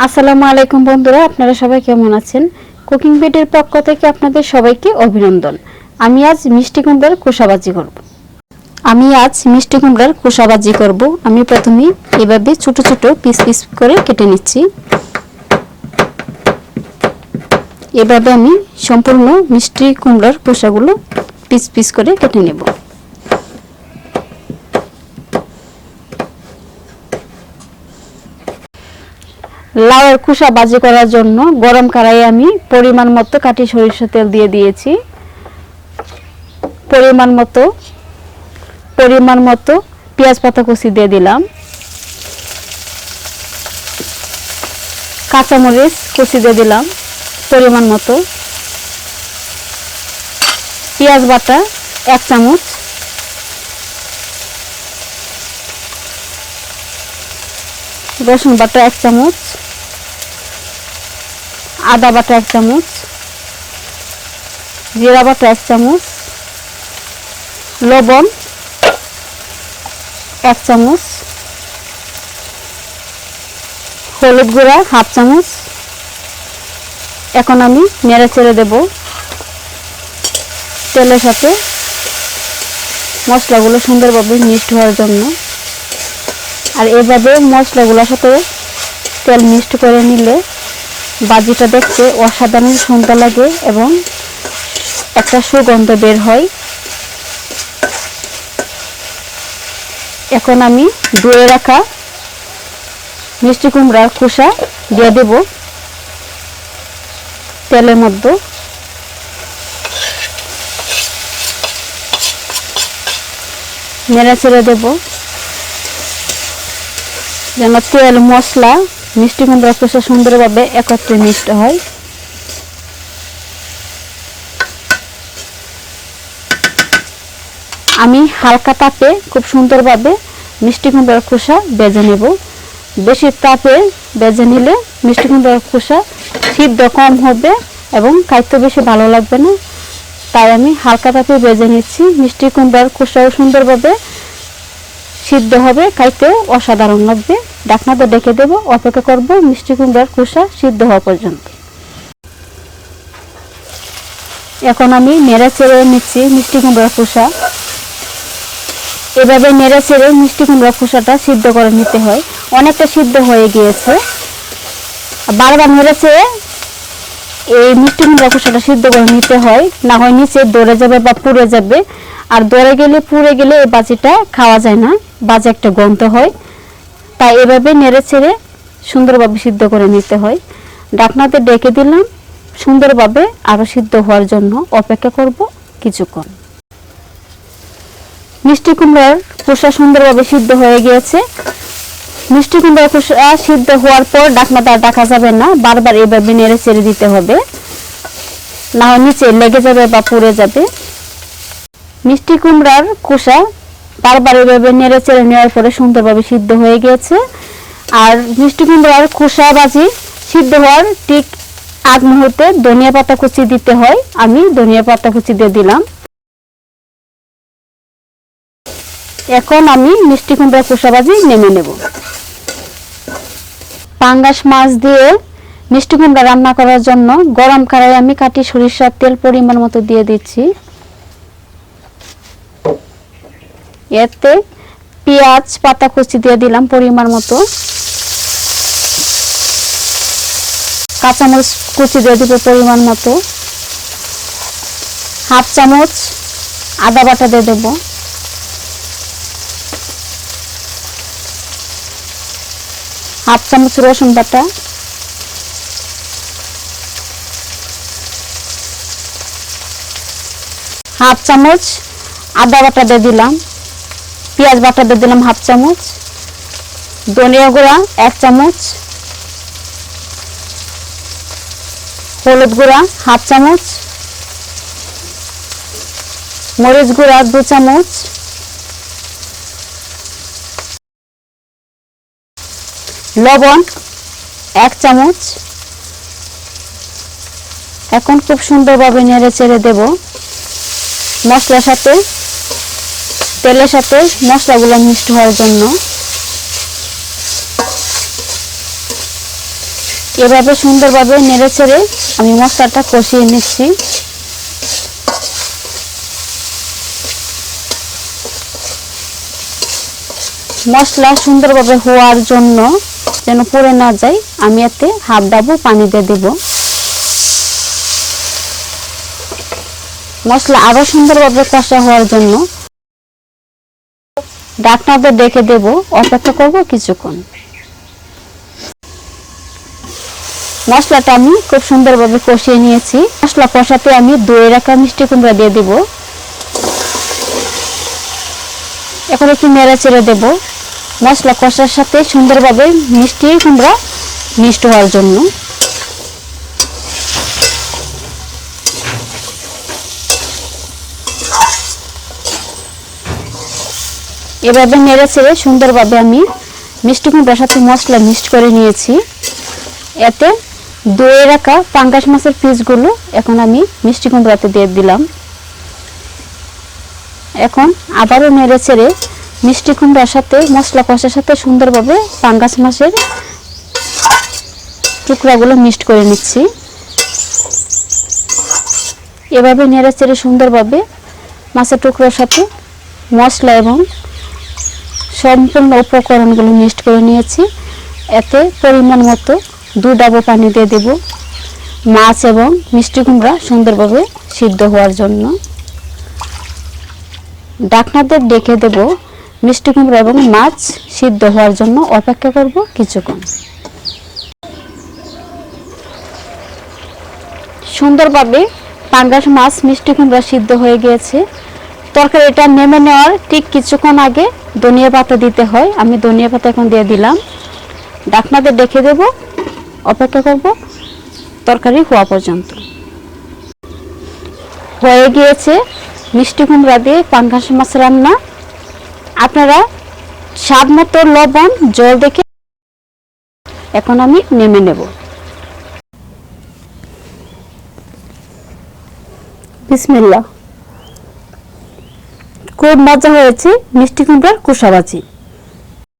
আসসালামু আলাইকুম বন্ধুরা, আপনারা সবাই কেমন আছেন? কুকিং বেডের পক্ষ থেকে আপনাদের সবাইকে অভিনন্দন। আমি আজ মিষ্টি কুমড়ার কোষাবাজি করব। আমি আজ মিষ্টি কুমড়ার কোষাবাজি করব। আমি প্রথমে এভাবে ছোট ছোট পিস পিস করে কেটে নিচ্ছি। এভাবে আমি সম্পূর্ণ মিষ্টি কুমড়ার কোষাগুলো পিস পিস করে কেটে নেব। লাউয়ের খোসা বাজি করার জন্য গরম কড়াইয়ে আমি পরিমাণ মতো কাটি সরিষা তেল দিয়ে দিয়েছি। পরিমাণ মতো পরিমাণ মতো পেঁয়াজ পাতা কুচি দিয়ে দিলাম। কাঁচামরিচ কুচি দিয়ে দিলাম পরিমাণ মতো। পেঁয়াজ বাটা এক চামচ। রসুন বাটা এক চামচ। আদা বাটা এক চামচ, জিরা বাটা এক চামচ, লবণ এক চামচ, হলুদ গুঁড়া হাফ চামচ। এখন আমি নেড়ে চেড়ে দেব তেলের সাথে মশলাগুলো সুন্দরভাবে মিক্সড হওয়ার জন্য। আর এভাবে মশলাগুলোর সাথে তেল মিক্সড করে নিলে বাজিটা দেখতে অসাধারণ সুন্দর লাগে এবং একটা সুগন্ধ বের হয়। এখন আমি ধুয়ে রাখা মিষ্টি কুমড়ার খোসা দিয়ে দেব তেলের মধ্যে। নেড়ে ছেড়ে দেবো। যেন তেল মশলা মিষ্টি কুমড়া খোসা সুন্দরভাবে একত্রে মিষ্ট হয়। আমি হালকা তাপে খুব সুন্দরভাবে মিষ্টি কুমড়ার খোসা বেজে নেব। বেশি তাপে বেজে নিলে মিষ্টি কুমড়ার খোসা সিদ্ধ কম হবে এবং খাইতে বেশি ভালো লাগবে না। তাই আমি হালকা তাপে বেজে নিচ্ছি। মিষ্টি কুমড়ার খোসাও সুন্দরভাবে সিদ্ধ হবে, খাইতে অসাধারণ লাগবে। ডাকনাতে ডেকে দেবো, অপেক্ষা করব মিষ্টি কুমড়ার খোসা সিদ্ধ হওয়া পর্যন্ত। এখন আমি নেড়ে চেড়ে নিচ্ছি মিষ্টি কুমড়ার খোসা। এভাবে নেড়ে চেড়ে মিষ্টি কুমড়ার খোসাটা সিদ্ধ করে নিতে হয়। অনেকটা সিদ্ধ হয়ে গিয়েছে। বারবার নেড়ে চেড়ে এই মিষ্টি কুমড়া খোসাটা সিদ্ধ করে নিতে হয়। না হয় নিচে দৌড়ে যাবে বা পুড়ে যাবে। আর দৌড়ে গেলে পুড়ে গেলে এই বাজিটা খাওয়া যায় না। বাজে একটা গন্ধ হয়। তাই এভাবে নেড়ে ছেড়ে সুন্দরভাবে সিদ্ধ করে নিতে হয়। ডাকনাতে ডেকে দিলাম, সুন্দরভাবে আরও সিদ্ধ হওয়ার জন্য অপেক্ষা করব কিছুক্ষণ। মিষ্টি কুমড়ার খোসা সুন্দরভাবে সিদ্ধ হয়ে গিয়েছে। মিষ্টি কুমড়ার খোসা সিদ্ধ হওয়ার পর ডাকনাতে আর ডাকা যাবে না, বারবার এভাবে নেড়ে ছেড়ে দিতে হবে। না নিচে লেগে যাবে বা পুড়ে যাবে। মিষ্টি কুমড়ার খোসা বারবার এভাবে নেড়ে চেড়ে নেওয়ার পরে সুন্দরভাবে সিদ্ধ হয়ে গিয়েছে আর মিষ্টি কুমড়ার খোসা বাজি সিদ্ধ হওয়ার ঠিক আগ মুহূর্তে ধনিয়া পাতা কুচি দিতে হয়। আমি ধনিয়া পাতা কুচি দিয়ে দিলাম। এখন আমি মিষ্টি কুমড়ার খোসা বাজি নেমে নেব। পাঙ্গাস মাছ দিয়ে মিষ্টি কুমড়া রান্না করার জন্য গরম কড়াই আমি কাটি সরিষার তেল পরিমাণ মতো দিয়ে দিচ্ছি। এতে পেঁয়াজ পাতা কুচি দিয়ে দিলাম পরিমাণ মতো। কাঁচামরিচ কুচি দিয়ে দিব পরিমাণ মতো। হাফ চামচ আদা বাটা দিয়ে দেবো। হাফ চামচ রসুন বাটা। হাফ চামচ আদা বাটা দিয়ে দিলাম। পেঁয়াজ বাটা দিয়ে দিলাম হাফ চামচ, ধনিয়া গুঁড়া এক চামচ, হলুদ গুঁড়া হাফ চামচ, মরিচ গুঁড়া দু চামচ, লবণ এক চামচ। এখন খুব সুন্দরভাবে নেড়ে চেড়ে দেব মশলার সাথে। তেলের সাথে মশলাগুলো মিক্সড হওয়ার জন্য। এভাবে সুন্দরভাবে নেড়ে চেড়ে আমি মশলাটা কষিয়ে নিচ্ছি। মশলা সুন্দরভাবে হওয়ার জন্য যেন পড়ে না যায়, আমি এতে হাফ ডাবু পানি দিয়ে দেব। মশলা আরও সুন্দরভাবে কষা হওয়ার জন্য ডাকনাতে ডেকে দেব, অপেক্ষা করব কিছুক্ষণ। মশলাটা আমি খুব সুন্দরভাবে কষিয়ে নিয়েছি। মশলা কষাতে আমি দই, রাখা মিষ্টি কুমড়া দিয়ে দেব। এখন একটু নেড়ে চেড়ে দেবো। মশলা কষার সাথে সুন্দরভাবে মিষ্টি কুমড়া মিষ্ট হওয়ার জন্য। এভাবে নেড়ে চেড়ে সুন্দরভাবে আমি মিষ্টি কুমড়ার সাথে মশলা মিক্সড করে নিয়েছি। এতে দইয়ে রাখা পাঙ্গাস মাছের পিসগুলো এখন আমি মিষ্টি কুমড়াতে দিয়ে দিলাম। এখন আবারও নেড়ে চেড়ে মিষ্টি কুমড়ার সাথে মশলা কষার সাথে সুন্দরভাবে পাঙ্গাস মাছের টুকরাগুলো মিক্সড করে নিচ্ছি। এভাবে নেড়ে চেড়ে সুন্দরভাবে মাছের টুকরোর সাথে মশলা এবং সম্পূর্ণ উপকরণগুলো মিক্সড করে নিয়েছি। এতে পরিমাণ মতো দু ডাবো পানি দিয়ে দেব। মাছ এবং মিষ্টি কুমড়া সুন্দরভাবে সিদ্ধ হওয়ার জন্য। ডাকনাদের ডেকে দেব মিষ্টি কুমড়া এবং মাছ সিদ্ধ হওয়ার জন্য অপেক্ষা করব কিছুক্ষণ। সুন্দরভাবে পাঙ্গাস মাছ মিষ্টি কুমড়া সিদ্ধ হয়ে গিয়েছে। তরকারিটা নেমে নেওয়ার ঠিক কিছুক্ষণ আগে ধনিয়া পাতা দিতে হয়। আমি ধনিয়া পাতা এখন দিয়ে দিলাম। ডাকনাদের ডেকে দেব। অপেক্ষা করব তরকারি হওয়া পর্যন্ত। হয়ে গিয়েছে মিষ্টি কুমড়া দিয়ে পাঙ্গাস মাছ রান্না। আপনারা স্বাদ মতো লবণ, জল দেখে এখন আমি নেমে নেব। বিসমিল্লাহ। খুব মজা হয়েছে মিষ্টি কুমড়ার কুসাবাজি